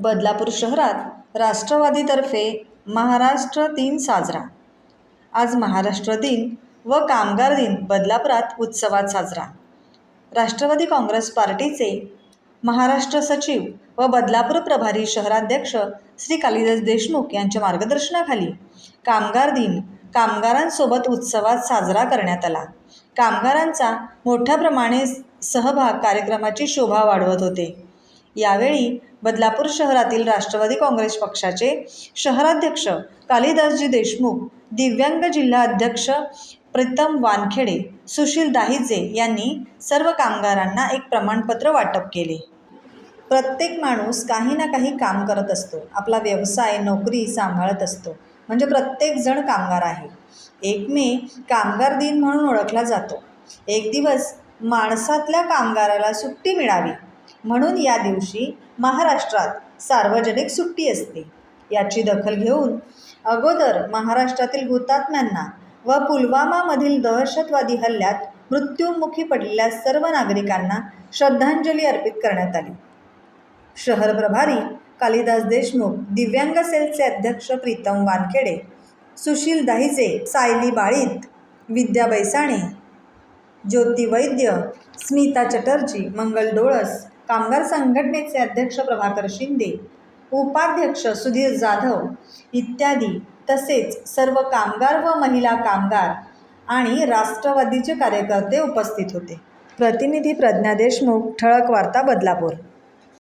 बदलापूर शहरात राष्ट्रवादीतर्फे महाराष्ट्र दिन साजरा. आज महाराष्ट्र दिन व कामगार दिन बदलापुरात उत्सवात साजरा. राष्ट्रवादी काँग्रेस पार्टीचे महाराष्ट्र सचिव व बदलापूर प्रभारी शहराध्यक्ष श्री कालिदास देशमुख यांच्या मार्गदर्शनाखाली कामगार दिन कामगारांसोबत उत्सवात साजरा करण्यात आला. कामगारांचा मोठ्या प्रमाणे सहभाग कार्यक्रमाची शोभा वाढवत होते. यावेळी बदलापूर शहरातील राष्ट्रवादी काँग्रेस पक्षाचे शहराध्यक्ष कालिदासजी देशमुख दिव्यांग जिल्हा अध्यक्ष प्रीतम वानखेडे सुशील दाहिजे यांनी सर्व कामगारांना एक प्रमाणपत्र वाटप केले. प्रत्येक माणूस काही ना काही काम करत असतो. आपला व्यवसाय नोकरी सांभाळत असतो. म्हणजे प्रत्येकजण कामगार आहे. एक मे कामगार दिन म्हणून ओळखला जातो. एक दिवस माणसातल्या कामगाराला सुट्टी मिळावी. म्हणून या दिवशी महाराष्ट्रात सार्वजनिक सुट्टी असते. याची दखल घेऊन अगोदर महाराष्ट्रातील हुतात्म्यांना व पुलवामामधील दहशतवादी हल्ल्यात मृत्युमुखी पडलेल्या सर्व नागरिकांना श्रद्धांजली अर्पित करण्यात आली. शहर प्रभारी कालिदास देशमुख दिव्यांग सेलचे अध्यक्ष प्रीतम वानखेडे सुशील दाहिजे सायली बाळीत विद्या बैसाणे ज्योती वैद्य स्मिता चटर्जी मंगल डोळस कामगार संघटनेचे अध्यक्ष प्रभाकर शिंदे उपाध्यक्ष सुधीर जाधव इत्यादी तसेच सर्व कामगार व महिला कामगार आणि राष्ट्रवादीचे कार्यकर्ते उपस्थित होते. प्रतिनिधी प्रज्ञा देशमुख ठळक वार्ता बदलापूर.